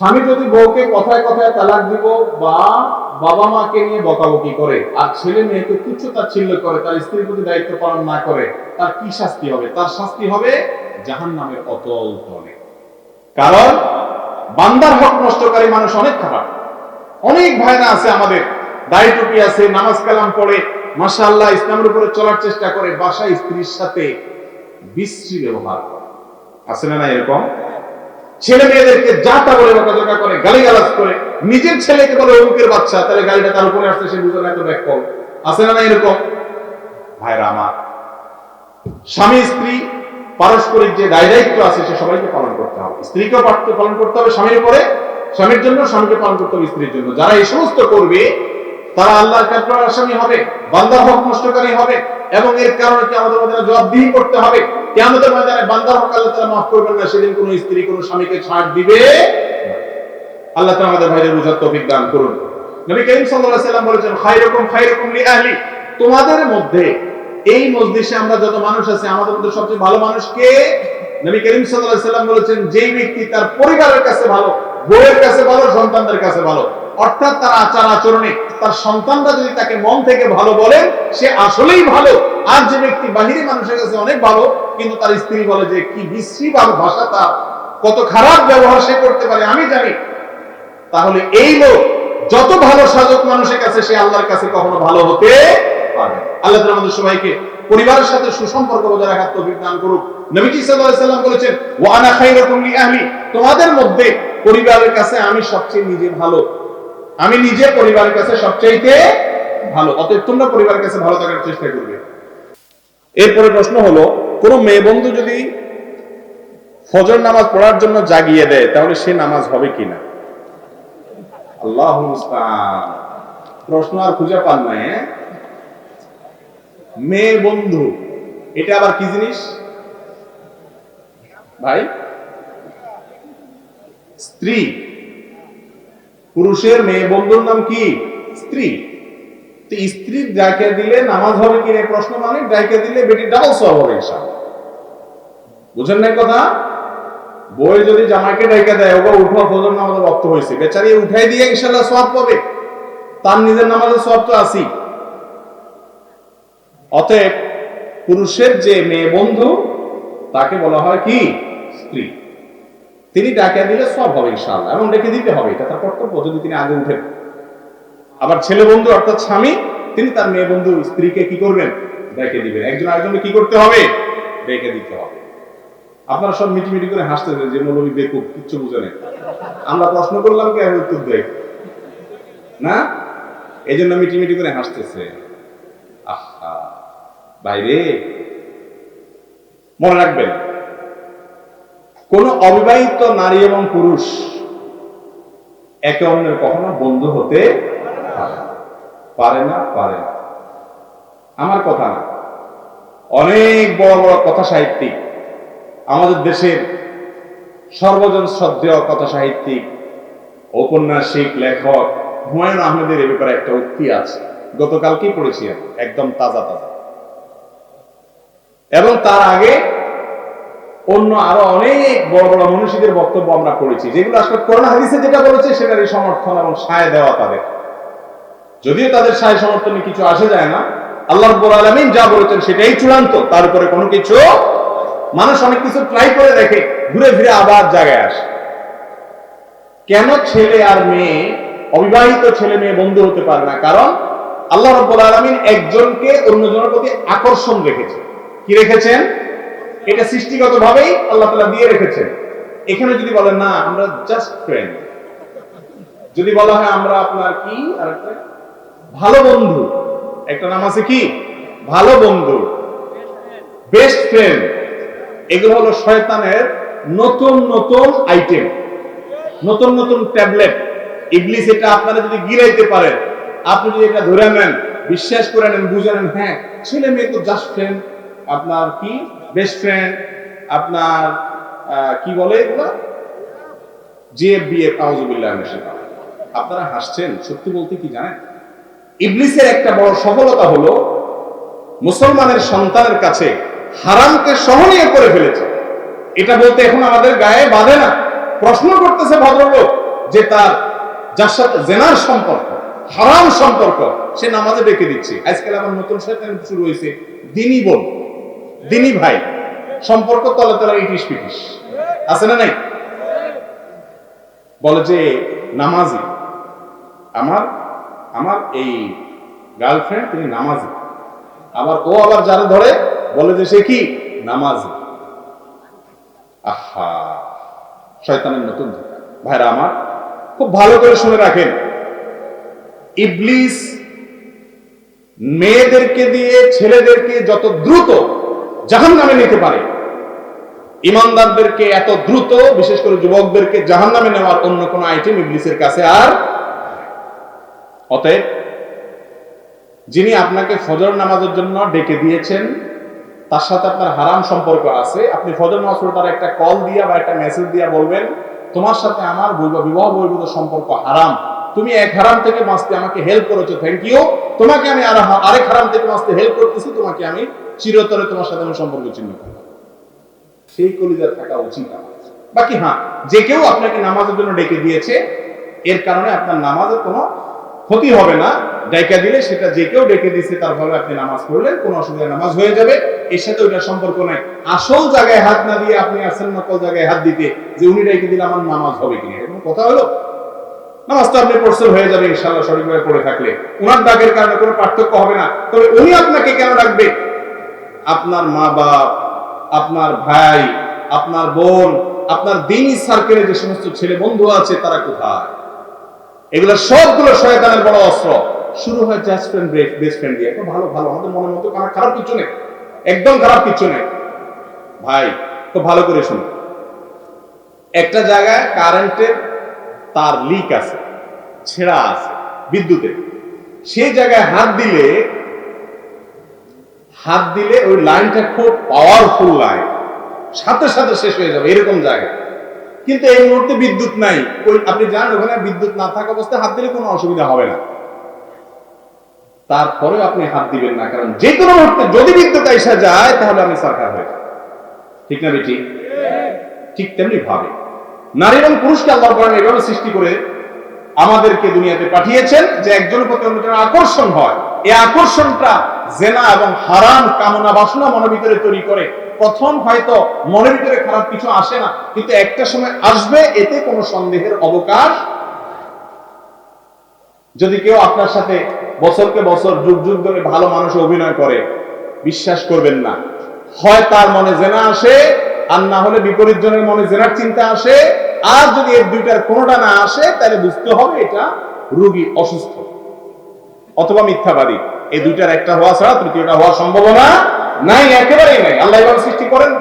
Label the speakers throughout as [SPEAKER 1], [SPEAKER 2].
[SPEAKER 1] স্বামী যদি বউকে কথায় কথায় তালাক দিব, বা বাবা মাকে নিয়ে বকাবকি করে, আর ছেলে মেয়েকে তুচ্ছ তাচ্ছিল্য করে, তার স্ত্রীর প্রতি দায়িত্ব পালন না করে, তার কি শাস্তি হবে? তার শাস্তি হবে জাহান নামের অতল তলে। কারণ, বান্দার হক নষ্টকারী মানুষ অনেক খারাপ। অনেক ভাইরা আছে আমাদের, দাড়ি টুপি আছে, নামাজ কালাম পড়ে, মাশাআল্লাহ ইসলামের উপরে চলার চেষ্টা করে, বাসায় স্ত্রীর সাথে বিশ্রী ব্যবহার করে। আছে না এরকম? ছেলে মেয়েদেরকে যা তা বলে বকাঝকা করে, গালিগালাজ করে, নিজের ছেলেকে বলে অমুকের বাচ্চা, তাহলে গাড়িটা তার উপরে আসছে, সে বুঝে না এত ব্যাক আছে না না এরকম? ভাইরা আমার, স্বামী, স্ত্রী, পারস্পরিক যে দায় দায়িত্ব আছে, সে সবাইকে পালন করতে হবে। স্ত্রীকেও পালন করতে হবে, স্বামীর উপরে, স্বামীর জন্য, স্বামীকে পালন করতে হবে স্ত্রীর জন্য। যারা এই সমস্ত করবে তারা আল্লাহর কাঠগড়ার আসামি হবে, বান্দার হক নষ্টকারী হবে, এবং এর কারণে কি আমাদের মধ্যে জবাবদিহি করতে হবে। কি আমাদের ময়দানে বান্দার হক আল্লাহ তারা মাফ করবেন না, সেদিন কোনো স্ত্রী, কোনো স্বামীকে ছাড় দিবে আল্লাহ তাআলা আমাদের ভাইদের বুঝার তৌফিক দান করুন। নবী করিম সাল্লাম বলেছেন লি আহলি তোমাদের মধ্যে এই মজলিসে আমরা যত মানুষ আছে, আমাদের মধ্যে সবচেয়ে ভালো মানুষ কে? নবী করিম সাল্লাম বলেছেন, যেই ব্যক্তি তার পরিবারের কাছে ভালো, বউয়ের কাছে ভালো, সন্তানদের কাছে ভালো অর্থাৎ তার আচার আচরণে তার সন্তানরা যদি তাকে মন থেকে ভালো বলে, সে আসলেই ভালো। আর যে ব্যক্তি বাহিরি মানুষের কাছে অনেক ভালো, কিন্তু তার স্ত্রী বলে যে, কি বিশ্রী ভালো ভাষা তার। কত খারাপ ব্যবহার সে করতে পারে, আমি জানি। তাহলে এই লোক যত ভালো সাজক মানুষের কাছে সে আল্লাহর কাছে কখনো ভালো হতে পারে আল্লাহ আমাদের সবাইকে পরিবারের সাথে সুসম্পর্ক বজায় রাখার তৌফিক দান করুক। নবীজি সাল্লাম বলেছেন, ওয়া আনা খায়রুকুম লি তোমাদের মধ্যে পরিবারের কাছে আমি সবচেয়ে নিজে ভালো। আমি নিজে পরিবারের কাছে সবচাইতে ভালো, অতএব তোমরা পরিবারের কাছে ভালো থাকার চেষ্টা করবে। এরপরে প্রশ্ন হলো, কোন মেয়ে বন্ধু যদি ফজর নামাজ পড়ার জন্য জাগিয়ে দেয়, তাহলে সে নামাজ হবে কিনা? আল্লাহ প্রশ্ন আর খুঁজে পান নাই হ্যাঁ? মেয়ে বন্ধু, এটা আবার কি জিনিস? ভাই? স্ত্রী। পুরুষের মেয়ে, বন্ধুর নাম কি? স্ত্রী। তো স্ত্রীর ডাকে দিলে নামাজ হবে কিনা প্রশ্ন মানে ডাকে দিলে বেটি ডাবল সব হবে বুঝেন নাই কথা? বই যদি জামাইকে ডাইকা দেয়, ওগো উঠো, ফজর নামাজের রক্ত হয়েছে। বেচারি উঠাই দিয়ে ইনশাআল্লাহ সওয়াব পাবে। তার নিজের নামাজের সওয়াব তো আসি অতএব পুরুষের যে মেয়ে বন্ধু, তাকে বলা হয় কি? স্ত্রী। তিনি ডাকে দিলে সব হবে ইনশাআল্লাহ এবং ডেকে দিতে হবে, এটা তার কর্তব্য। যদি তিনি আগে উঠেন। আবার ছেলে বন্ধু অর্থাৎ স্বামী, তিনি তার মেয়ে বন্ধু স্ত্রীকে কি করবেন? ডেকে দিবেন। একজন আরেকজনকে কি করতে হবে? ডেকে দিতে হবে। আপনারা সব মিটি মিটি করে হাসতেছেন যে মৌলবী বেকুব, কিচ্ছু বুঝে নেই। আমরা প্রশ্ন করলাম কে উত্তর দেয়? না? এই জন্য মিটি মিটি করে হাসতেছে। আহা বাইরে মনে রাখবেন কোন অবিবাহিত নারী এবং পুরুষ একে অন্যের কখনো বন্ধু হতে পারে না। পারে না আমার কথা না। অনেক বড় বড় কথা সাহিত্যিক আমাদের দেশের সর্বজন শ্রদ্ধেয় কথা সাহিত্যিক ঔপন্যাসিক লেখক হুমায়ুন আহমেদের এ ব্যাপারে একটা উক্তি আছে। গতকালকেই পড়েছি একদম তাজা তাজা। এবং তার আগে অন্য আরও অনেক বড় বড় মনীষীদের বক্তব্য আমরা পড়েছি। যেগুলো আসলে করোনা হাদিসে যেটা বলেছে সেটারই সমর্থন এবং সায় দেওয়া তাদের। যদিও তাদের সায় সমর্থনে কিছু আসে যায় না, আল্লাহ রব্বুল আলামিন যা বলেছেন সেটাই চূড়ান্ত, তার উপরে কোনো কিছু মানুষ অনেক কিছু ট্রাই করে দেখে, ঘুরে ফিরে আবার জায়গায় আসে। কেন ছেলে আর মেয়ে, অবিবাহিত ছেলে মেয়ে বন্ধু হতে পারে না? কারণ আল্লাহ রব্বুল আলামিন একজনকে অন্যজনের প্রতি আকর্ষণ রেখেছে কি রেখেছেন? এটা সৃষ্টিগত ভাবেই আল্লাহ তাআলা দিয়ে রেখেছেন। এখানে যদি বলেন, না, আমরা জাস্ট ফ্রেন্ড যদি বলা হয়, আমরা আপনার কি আর একটা? ভালো বন্ধু। একটা নাম আছে কি? ভালো বন্ধু। বেস্ট ফ্রেন্ড এগুলো হলো শয়তানের নতুন নতুন আইটেম নতুন নতুন ট্যাবলেট ইবলিস এটা আপনারা যদি গিরাইতে পারেন, আপনি যদি এটা ধরে নেন, বিশ্বাস করে নেন, বুঝে নেন হ্যাঁ ছেলে মেয়ে তো জাস্ট ফ্রেন্ড আপনার কি? বেস্ট ফ্রেন্ড আপনার কি বলে এগুলো? জিএফবিএফ আউজুবিল্লাহ আপনারা হাসছেন, সত্যি বলতে কি জানেন? ইবলিসের একটা বড় সফলতা হলো, মুসলমানের সন্তানের কাছে হারামকে সহনীয় করে ফেলেছে। এটা বলতে এখন আমাদের গায়ে বাঁধে না। প্রশ্ন করতেছে ভদ্রলোক যে তার যার সাথে জেনার সম্পর্ক, হারাম সম্পর্ক, সে নামাজে ডেকে দিচ্ছে। আজকাল আমার নতুন শয়তান শুরু হয়েছে দিনী বোন দিনী ভাই, সম্পর্ক তলে তলে ইটিস পিটিস আছে না নাই? বলে যে, নামাজি। আমার আমার এই গার্লফ্রেন্ড তিনি নামাজি। আবার ও আবার যারা ধরে, বলে যে সে কি? নামাজি। আহা, শয়তানের নতুন ভাইরা আমার, খুব ভালো করে শুনে রাখেন। ইবলিস মেয়েদেরকে দিয়ে ছেলেদেরকে যত দ্রুত জাহান নামে নিতে পারে। ইমানদারদেরকে এত দ্রুত, বিশেষ করে যুবকদেরকে জাহান নামে নেওয়ার অন্য কোন আইটেম ইবলিসের কাছে আর অতএব যিনি আপনাকে ফজর নামাজের জন্য ডেকে দিয়েছেন, তার সাথে আপনার হারাম সম্পর্ক আছে, আপনি ফজর নামাজ পড়ে তার একটা কল দিয়া বা একটা মেসেজ দিয়া বলবেন, তোমার সাথে আমার বৈব- বিবাহ বহির্ভূত সম্পর্ক হারাম। তুমি এক হারাম থেকে বাঁচতে আমাকে হেল্প করেছ থ্যাংক ইউ তোমাকে আমি আর আরেক হারাম থেকে বাঁচতে হেল্প করতেছি, তোমাকে আমি চিরতরে তোমার সাথে আমি সম্পর্ক চিহ্ন করব। সেই কলিজার থাকা উচিত বাকি হ্যাঁ যে কেউ আপনাকে নামাজের জন্য ডেকে দিয়েছে, এর কারণে আপনার নামাজের কোনো ক্ষতি হবে না। ডাইকা দিলে সেটা যে কেউ ডেকে দিচ্ছে তার ভাবে আপনি নামাজ পড়লেন, কোনো অসুবিধা নামাজ হয়ে যাবে। এর সাথে ওইটার সম্পর্ক নাই। আসল জায়গায় হাত না দিয়ে আপনি আসেন নকল জায়গায় হাত দিতে, যে উনি ডেকে দিলে আমার নামাজ হবে কিনা, এরকম কথা হলো? নামাজ তো আপনি পড়ছেন হয়ে যাবে ইনশাল্লাহ সঠিকভাবে পড়ে থাকলে। ওনার ডাকের কারণে কোনো পার্থক্য হবে না। তবে উনি আপনাকে কেন ডাকবে আপনার মা বাপ আপনার ভাই, আপনার বোন, আপনার দিন সার্কেলে যে সমস্ত ছেলে বন্ধু আছে, তারা কোথায়? এগুলো সবগুলো শয়তানের বড় অস্ত্র। শুরু হয় just friend break best friend দিয়ে। ভালো ভালো, আমাদের মনের মতো খারাপ কিছু নেই একদম খারাপ কিছু নেই ভাই, তো ভালো করে শুনুন একটা জায়গায় কারেন্টের তার লিক আছে, ছেঁড়া আছে, বিদ্যুতের। সেই জায়গায় হাত দিলে হাত দিলে ওই লাইনটা খুব পাওয়ারফুল লাইন সাথে সাথে শেষ হয়ে যাবে, এরকম জায়গায় কিন্তু এই মুহূর্তে বিদ্যুৎ নাই। ওই আপনি জানেন ওখানে বিদ্যুৎ না থাকা অবস্থায় হাত দিলে কোনো অসুবিধা হবে না। তারপরেও আপনি হাত দিবেন না, কারণ যে কোনো মুহূর্তে যদি বিদ্যুৎ এসে যায়, তাহলে আমি সরকার হয়ে। ঠিক না বেটি? ঠিক তেমনি ভাবে। নারী এবং পুরুষকে আল্লাহ করেন এভাবে সৃষ্টি করে আমাদেরকে দুনিয়াতে পাঠিয়েছেন যে একজনের প্রতি অন্যজনের আকর্ষণ হয়। এই আকর্ষণটা জেনা এবং হারাম কামনা বাসনা মনের ভিতরে তৈরি করে। প্রথম হয়তো মনের ভিতরে খারাপ কিছু আসে না, কিন্তু একটা সময় আসবে, এতে কোনো সন্দেহের অবকাশ যদি কেউ আপনার সাথে বছরকে বছর, যুগ যুগ ধরে ভালো মানুষ অভিনয় করে, বিশ্বাস করবেন না। হয় তার মনে জেনা আসে, আর না হলে বিপরীত জনের মনে জেনার চিন্তা আসে, আর যদি এর দুইটার কোনোটা না আসে, তাহলে বুঝতে হবে এটা রুগী অসুস্থ অথবা মিথ্যাবাদী। এই দুইটার একটা হওয়া ছাড়া তৃতীয়টা হওয়ার সম্ভাবনা নাই, একেবারেই নাই। আল্লাহ এবার সৃষ্টি করেন?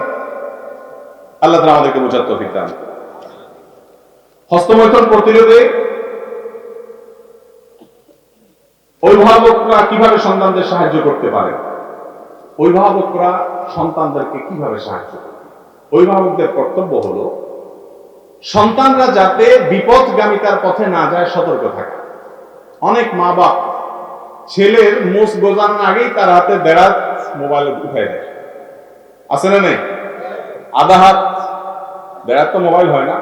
[SPEAKER 1] আল্লাহ তাআলা আমাদেরকে বোঝার তৌফিক দান। হস্তমৈথুন প্রতিরোধে অভিভাবকরা কীভাবে সন্তানদের সাহায্য করতে পারে? অভিভাবকরা সন্তানদেরকে কীভাবে সাহায্য করবে? অভিভাবকদের কর্তব্য হলো সন্তানরা যাতে বিপদগামিতার পথে না যায়, সতর্ক থাকে। অনেক মা বাপ ছেলের মুখ গোজানোর আগেই তার হাতে দেড়াত মোবাইল উঠাই দেয়। আছে না নেই? আধা হাত দেড়াত তো মোবাইল হয় না।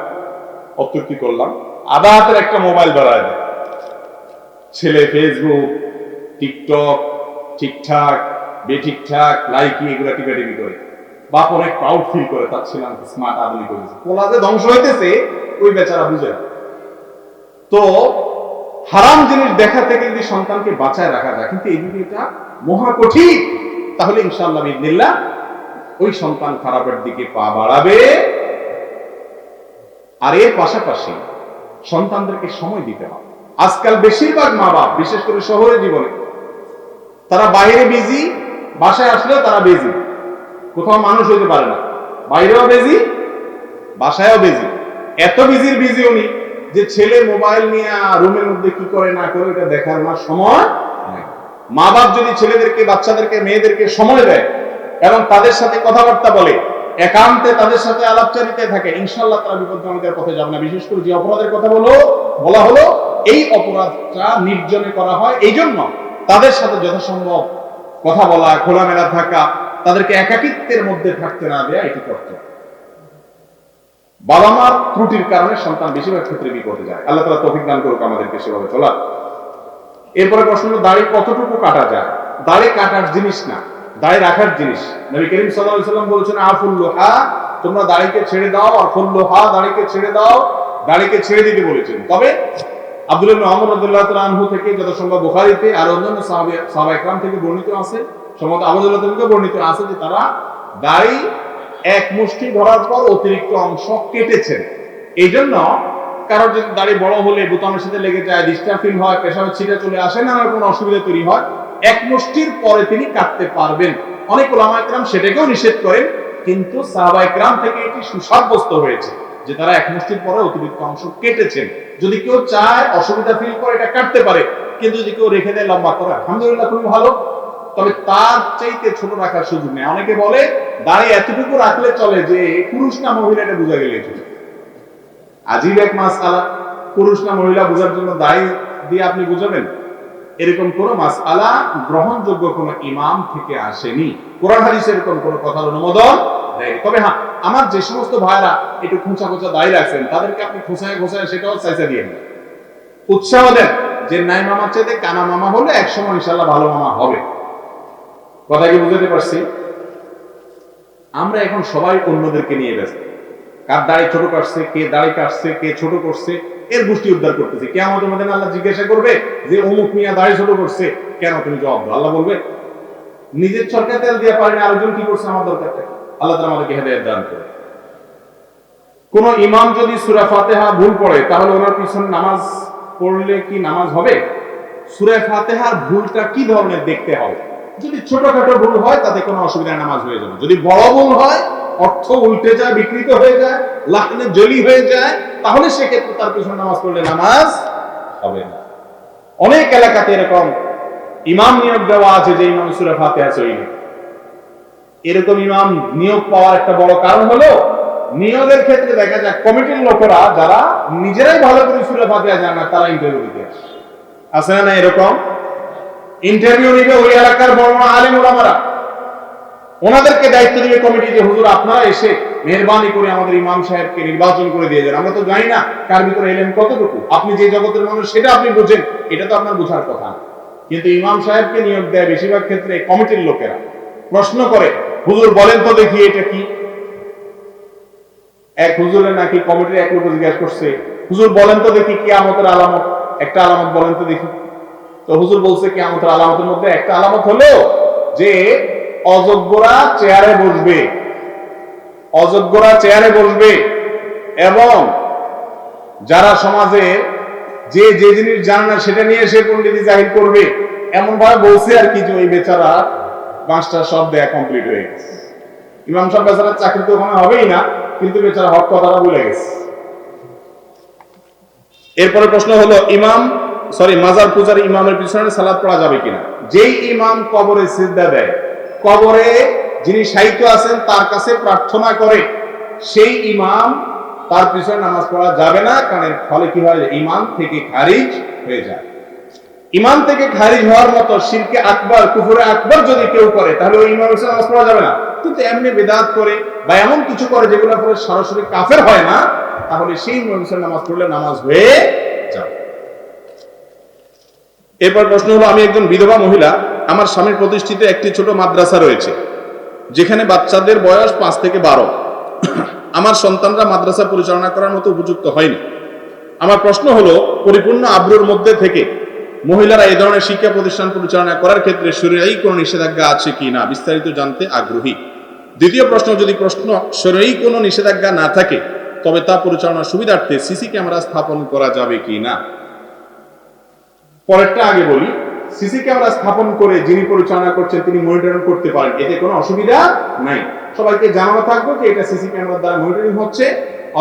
[SPEAKER 1] অত্যুক্তি করলাম? আধা হাতের একটা মোবাইল বেড়ায় দেয়। ছেলে ফেসবুক টিকটক ঠিকঠাক, বেঠিকঠাক, লাইকি এগুলা টিপাটিপি করে। বাপ অনেক প্রাউড ফিল করে তার ছেলে স্মার্ট আদমি করেছে। পোলা যে ধ্বংস হইতেছে, ওই বেচারা বুঝে তো হারাম জিনিস দেখা থেকে যদি সন্তানকে বাঁচায় রাখা যায়, কিন্তু এই এটা মহা কঠিন, তাহলে ইনশাআল্লাহ বিদিল্লাহ ওই সন্তান খারাপের দিকে পা বাড়াবে। আর এর পাশাপাশি সন্তানদেরকে সময় দিতে হবে। আজকাল বেশিরভাগ মা বাপ বিশেষ করে শহরে জীবনে, তারা বাইরে বিজি বাসায় আসলেও তারা বেজি কোথাও মানুষ হইতে পারে না। বাইরেও বেজি বাসায়ও বেজি এত বিজির বিজি উনি। যে ছেলে মোবাইল নিয়ে রুমের মধ্যে কি করে না করে, এটা দেখার না সময়। মা বাপ যদি ছেলেদেরকে, বাচ্চাদেরকে, মেয়েদেরকে সময় দেয় এবং তাদের সাথে কথাবার্তা বলে, একান্তে তাদের সাথে আলাপচারিতায় থাকে ইনশাল্লাহ তারা বিপদগামীদের পথে যাবে না বিশেষ করে যে অপরাধের কথা বলো, বলা হলো, এই অপরাধটা নির্জনে করা হয় এই জন্য তাদের সাথে যথাসম্ভব কথা বলা, খোলামেলা থাকা, তাদেরকে একাকিত্বের মধ্যে থাকতে না দেয়া, এটি করতে হবে। বাবা মার ত্রুটির কারণে সন্তান বেশিরভাগ ক্ষেত্রে বিপদে যায়। আল্লাহ তালা তৌফিক দান করুক আমাদেরকে সেভাবে চলা এরপরে প্রশ্ন হলো, দাড়ি কতটুকু কাটা যায়? দাড়ি কাটার জিনিস না, দাড়ি রাখার জিনিস। নবী করিম সাল্লাল্লাহু আলাইহি সাল্লাম বলেছেন আফুল লোহা, তোমরা দাড়িকে ছেড়ে দাও, আর ফুল লোহা দাড়িকে ছেড়ে দাও, দাড়িকে ছেড়ে দিতে বলেছেন। তবে আব্দুল্লাহ ইবনে ওমর রাদিয়াল্লাহু আনহু থেকে যত সম্ভব বুখারীতে আর অন্যান্য সাহাবী সাহাবা থেকে বর্ণিত আছে, সম্ভবত আবুদুল্লাহ থেকে বর্ণিত আছে যে তারা দাড়ি এক মুষ্টি ধরার পর অতিরিক্ত অংশ কেটেছেন এই জন্য কারোর যদি দাড়ি বড় হলে বোতামের সাথে লেগে যায় ডিস্টার্ব ফিল হয় পেশাবের ছিটে চলে আসে না কোনো অসুবিধা তৈরি হয়, এক মুষ্টির পরে তিনি কাটতে পারবেন। অনেক ওলামা সেটাকেও নিষেধ করেন, কিন্তু সাহাবা একরাম থেকে এটি সুসাব্যস্ত হয়েছে যে তারা এক মুষ্টির পরে অতিরিক্ত অংশ কেটেছেন। যদি কেউ চায় অসুবিধা ফিল করে এটা কাটতে পারে, কিন্তু যদি কেউ রেখে দেয় লম্বা করে, আলহামদুলিল্লাহ খুবই ভালো। তবে তার চাইতে ছোট রাখার সুযোগ নেই। অনেকে বলে দাড়ি এতটুকু রাখলে চলে যে পুরুষ না মহিলা, এটা বোঝা গেলে চলে। আজীব এক মাস আলা, পুরুষ না মহিলা বোঝার জন্য দাড়ি দিয়ে আপনি বুঝাবেন? এরকম কোন মাস আলা গ্রহণযোগ্য কোন ইমাম থেকে আসেনি। কোরআন হাদিসে এরকম কোন কথার অনুমোদন দেয়নি তবে হ্যাঁ আমার যে সমস্ত ভাইরা একটু খোঁচা খোঁচা দাড়ি রাখছেন তাদেরকে আপনি খোঁচায় খোঁচায় সেটাও চাইচা দিয়ে দেন উৎসাহ দেন যে, নাই মামার চাইতে কানা মামা হলে একসময় ইনশাল্লাহ ভালো মামা হবে। কথা কি বুঝতে পারছি? আমরা এখন সবাই অন্যদেরকে নিয়ে ব্যস্ত। কার দাড়ি ছোট কাটছে, কে দাড়ি কাটছে, কে ছোট করছে, এর গোষ্ঠী উদ্ধার করতেছে। কে আমাদের মধ্যে আল্লাহ জিজ্ঞাসা করবে যে, অমুক মিয়া দাড়ি ছোট করছে, কেন তুমি জবাব দাও? আল্লাহ বলবে, নিজের সরকার তেল দিয়ে পারেন, আরেকজন কি করছে? আমার দরকারটা আল্লাহ তালা আমাদেরকে হেদায়ত দান করে কোন ইমাম যদি সুরা ফাতেহা ভুল পড়ে, তাহলে ওনার পিছনে নামাজ পড়লে কি নামাজ হবে? সুরা ফাতেহার ভুলটা কি ধরনের দেখতে হবে? যদি ছোটখাটো ভুল হয়, তাতে কোনো অসুবিধা নামাজ হয়ে যাবে যদি বড় ভুল হয়, অর্থ উল্টে যায়, বিকৃত হয়ে যায় লাহনে জলি হয়ে যায়, তাহলে সেক্ষেত্রে তার পিছনে নামাজ পড়লে নামাজ হবে না। অনেক এলাকাতে এরকম ইমাম নিয়োগ দেওয়া আছে যে ইমাম সুরা ফাতেহা চইলে এরকম ইমাম নিয়োগ পাওয়ার একটা বড় কারণ হলো, নিয়োগের ক্ষেত্রে দেখা যায় কমিটির লোকেরা, যারা নিজেরাই ভালো করে সুরে ফাতিহা জানে না, তারা ইন্টারভিউ দিতে আসে। না এরকম? ইন্টারভিউ নিবে ওই এলাকার বড় আলেম ওলামারা। ওনাদেরকে দায়িত্ব দিবে কমিটি যে, হুজুর, আপনারা এসে মেহরবানি করে আমাদের ইমাম সাহেবকে নির্বাচন করে দিয়ে যান আমরা তো জানি না কার ভিতরে এলেন, কতটুকু। আপনি যে জগতের মানুষ, সেটা আপনি বুঝেন। এটা তো আপনার বোঝার কথা কিন্তু ইমাম সাহেবকে নিয়োগ দেয় বেশিরভাগ ক্ষেত্রে কমিটির লোকেরা। প্রশ্ন করে, হুজুর, বলেন তো দেখি এটা কি? এক হুজুরের নাকি কমিটির এক লোক জিজ্ঞাসা করছে, হুজুর, বলেন তো দেখি কিয়ামতের আলামত, একটা আলামত বলেন তো দেখি। তো হুজুর বলছে, কিয়ামতের আলামতের মধ্যে একটা আলামত হলো যে অযোগ্যরা চেয়ারে বসবে। অযোগ্যরা চেয়ারে বসবে এবং যারা সমাজে যে যে জিনিস জানে না, সেটা নিয়ে সে পণ্ডিতি জাহির করবে। এমন ভাবে বলছে আর কি যে ওই বেচারা পাঁচটা সব দেয়া কমপ্লিট হয়ে গেছে। ইমাম সাহেব বেচারা চাকরি তো ওখানে হবেই না, কিন্তু বেচারা হক কথাটা ভুলে গেছে। এরপরে প্রশ্ন হলো, ইমাম সরি, মাজার পূজার ইমামের পিছনে সালাদ পড়া যাবে কিনা? যেই ইমাম কবরে সিজদা দেয়, কবরে যিনি সাহিত্য আছেন, তার কাছে প্রার্থনা করে, সেই ইমাম তার পিছনে নামাজ পড়া যাবে না, কারণ ফলে কি হয়? ইমাম থেকে খারিজ হয়ে যায়। ইমান থেকে খারিজ হওয়ার মতো শিরকে আকবর, কুফুরে আকবর যদি কেউ করে, তাহলে ওই ইমামের সাথে নামাজ পড়া যাবে না। কিন্তু এমনি বেদাত করে বা এমন কিছু করে যেগুলো সরাসরি কাফের হয় না, তাহলে সেই ইমামের নামাজ পড়লে নামাজ হয়ে এরপর প্রশ্ন হলো, আমি একজন বিধবা মহিলা, আমার স্বামীর প্রতিষ্ঠিত একটি ছোট মাদ্রাসা রয়েছে, যেখানে বাচ্চাদের বয়স পাঁচ থেকে বারো। আমার সন্তানরা মাদ্রাসা পরিচালনা করার মতো উপযুক্ত হয়নি। আমার প্রশ্ন হলো, পরিপূর্ণ আব্রুর মধ্যে থেকে মহিলারা এ ধরনের শিক্ষা প্রতিষ্ঠান পরিচালনা করার ক্ষেত্রে শরীরেই কোনো নিষেধাজ্ঞা আছে কি না, বিস্তারিত জানতে আগ্রহী। দ্বিতীয় প্রশ্ন, যদি প্রশ্ন শরীরেই কোনো নিষেধাজ্ঞা না থাকে, তবে তা পরিচালনার সুবিধার্থে সিসি ক্যামেরা স্থাপন করা যাবে কি না? পরেরটা আগে বলি, সিসি ক্যামেরা স্থাপন করে যিনি পরিচালনা করছেন, তিনি মনিটরিং করতে পারেন। এতে কোনো অসুবিধা নাই। সবাইকে জানানো থাকবে যে এটা সিসি ক্যামেরার দ্বারা মনিটরিং হচ্ছে।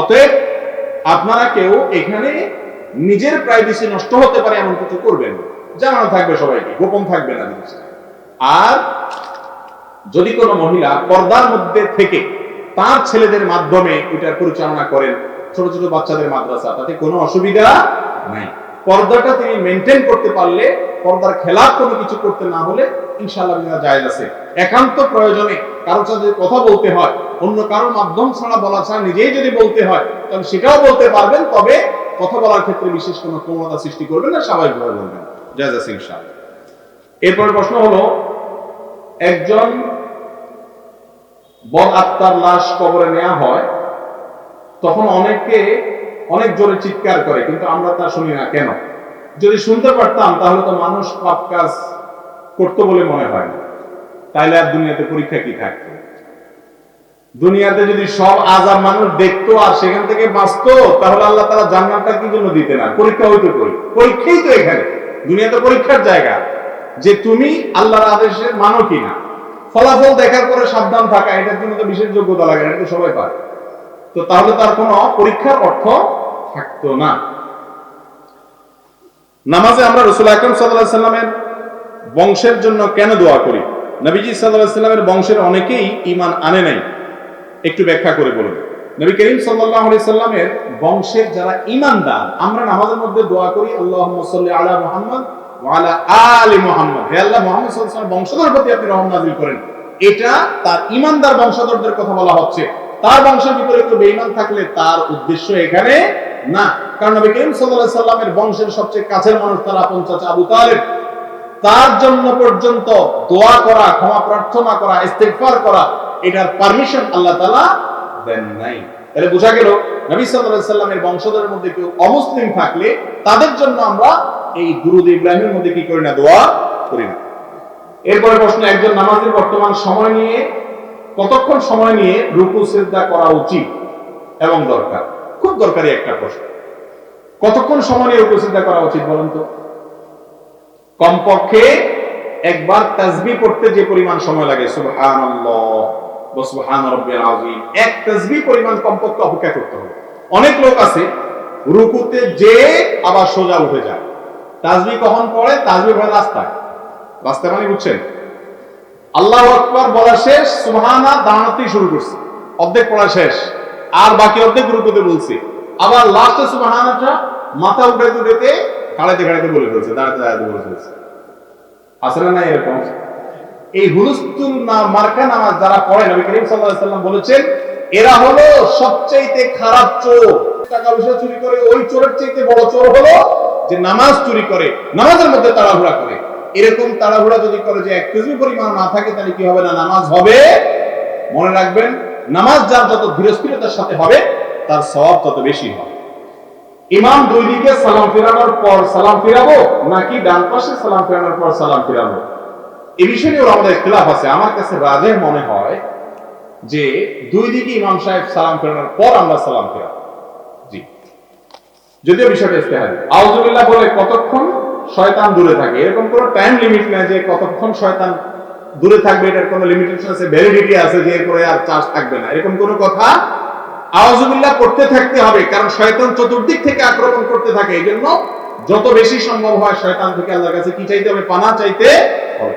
[SPEAKER 1] অতএব আপনারা কেউ এখানে নিজের প্রাইভেসি নষ্ট হতে পারে এমন কিছু করবেন জানানো থাকবে সবাইকে, গোপন থাকবে না জিনিসটা। আর যদি কোনো মহিলা পর্দার মধ্যে থেকে তার ছেলেদের মাধ্যমে এটার পরিচালনা করেন, ছোট ছোট বাচ্চাদের মাদ্রাসা, তাতে কোনো অসুবিধা নাই। পর্দাটা তিনি মেনটেন করতে পারলে, পর্দার খেলাফ কোনো কিছু করতে না হলে ইনশাআল্লাহ বিনা জায়েজ আছে। একান্ত প্রয়োজনে কারোর সাথে কথা বলতে হয়, অন্য কারও মাধ্যম ছাড়া, বলা ছাড়া নিজেই যদি বলতে হয়, তাহলে সেটাও বলতে পারবেন, তবে কথা বলার ক্ষেত্রে বিশেষ কোনো ক্ষমতা সৃষ্টি করবেন না স্বাভাবিকভাবে বলবেন। জায়জা সিং শাহ এরপর প্রশ্ন হলো, একজন বদ আত্মার লাশ কবরে নেওয়া হয়, তখন অনেকে অনেক জোরে চিৎকার করে, কিন্তু আমরা তা শুনি না। কেন? যদি শুনতে পারতাম, তাহলে তো মানুষ পাপ কাজ করতো বলে মনে হয় না। তাইলে আর দুনিয়াতে পরীক্ষা কি থাকতো? দুনিয়াতে যদি সব আজাব মানুষ দেখতো আর সেখান থেকে বাঁচতো, তাহলে আল্লাহ তারা জান্নাতটা কি জন্য দিতে না পরীক্ষা পরীক্ষাই তো এখানে। দুনিয়াতে পরীক্ষার জায়গা। যে তুমি আল্লাহর আদেশে মানো কিনা। ফলাফল দেখার পরে সাবধান থাকা, এটার জন্য তো বিশেষ যোগ্যতা লাগে না, এটা সবাই পারে। তো তাহলে তার কোনো পরীক্ষার অর্থ থাকতো না নামাজে আমরা রসুল আকরম সাল্লামের বংশের জন্য কেন দোয়া করি? নবীজি সাল্লামের বংশের অনেকেই ইমান আনে নাই। একটু ব্যাখ্যা করে বলুন। নবী করিম সাল্লামের বংশের যারা ইমানদার আমরা নামাজের মধ্যে দোয়া করি আল্লাহ আলা মোহাম্মদ আলি মোহাম্মদ। হে আল্লাহ মোহাম্মদ বংশধর প্রতি আপনি করেন। এটা তার ইমানদার বংশধরদের কথা বলা হচ্ছে। তার বংশের ভিতরে বেঈমান থাকলে তার উদ্দেশ্য এখানে না। কারণ নবী করিম সাল্লাল্লাহু সাল্লামের বংশের সবচেয়ে কাছের মানুষ তার আপন চাচা আবু তালেব। তার জন্য পর্যন্ত দোয়া করা, ক্ষমা প্রার্থনা করা, ইস্তেগফার করা, এটার পারমিশন আল্লাহ তাআলা দেন নাই। তাহলে বোঝা গেল, নবী সাল্লাল্লাহু সাল্লামের বংশধরের মধ্যে কেউ অমুসলিম থাকলে তাদের জন্য আমরা এই দুরুদ ইব্রাহিমের মধ্যে কি করি না, দোয়া করি না। এরপরে প্রশ্ন, একজন নামাজের বর্তমান সময় নিয়ে, কতক্ষণ সময় নিয়ে রুকু, সিজদা করা উচিত এবং দরকার? খুব দরকারি একটা প্রশ্ন। কতক্ষণ সময় নিয়ে সিজদা করা উচিত বলুন তো? কমপক্ষে একবার তাসবিহ পড়তে যে পরিমাণ সময় লাগে এক তাসবিহ পরিমাণ কমপক্ষে অপেক্ষা করতে হবে। অনেক লোক আছে, রুকুতে যে আবার সোজা উঠে যায়। তাসবিহ কখন পড়ে? তাসবিহ পড়ে রাস্তায়। রাস্তায় মানে বুঝছেন? আল্লাহ আকবার বলা শেষ, সুবহানা দাঁড়াতেই শুরু করছে। অর্ধেক পড়া শেষ। আর বাকি অর্ধেক রুকুতে বলছে। আবার লাস্টে সুবহানাটা মাথা উঠাইতে উঠাইতে খাড়াইতে খাড়াইতে বলে ফেলছে, দাঁড়াতে দাঁড়াতে বলে ফেলছে। আসলে না এরকম? এই হুলুস্তুল না মার্কা নামাজ যারা পড়ে, নবী করিম সাল্লাল্লাহু আলাইহি সাল্লাম বলেছেন, এরা হলো সবচাইতে খারাপ চোর। টাকা পয়সা চুরি করে, ওই চোরের চাইতে বড় চোর হলো যে নামাজ চুরি করে, নামাজের মধ্যে তাড়াহুড়া করে। এরকম তাড়াহুড়া যদি করে যে এক কেজি পরিমাণ না থাকে, তাহলে কি হবে না? নামাজ হবে? মনে রাখবেন নামাজ যার যত ধীরস্থিরতার সাথে হবে, তার স্বভাব তত বেশি হবে। ইমাম দুই দিকে সালাম ফেরানোর পর সালাম ফিরাবো, নাকি ডান পাশে সালাম ফেরানোর পর সালাম ফিরাবো? এই বিষয় নিয়ে আমাদের ইখতিলাফ আছে। আমার কাছে রাজের মনে হয় যে, দুই দিকে ইমাম সাহেব সালাম ফেরানোর পর আমরা সালাম ফেরাবো। জি। যদিও বিষয়টা ইস্তেহারি আউজুবিল্লাহ বলে কতক্ষণ শয়তান দূরে থাকে? এরকম কোনো টাইম লিমিট নেই যে কতক্ষণ শয়তান দূরে থাকবে, এটার কোনো লিমিটেশন আছে ভ্যালিডিটি আছে যে করে আর চার্জ থাকবে না। এরকম কোনো কথা আওয়াজুবিল্লাহ করতে থাকতে হবে, কারণ শয়তান চতুর্দিক থেকে আক্রমণ করতে থাকে। এই জন্য যত বেশি সম্ভব হয় শয়তান থেকে আল্লাহর কাছে কি চাইতে হবে? পানা চাইতে হবে।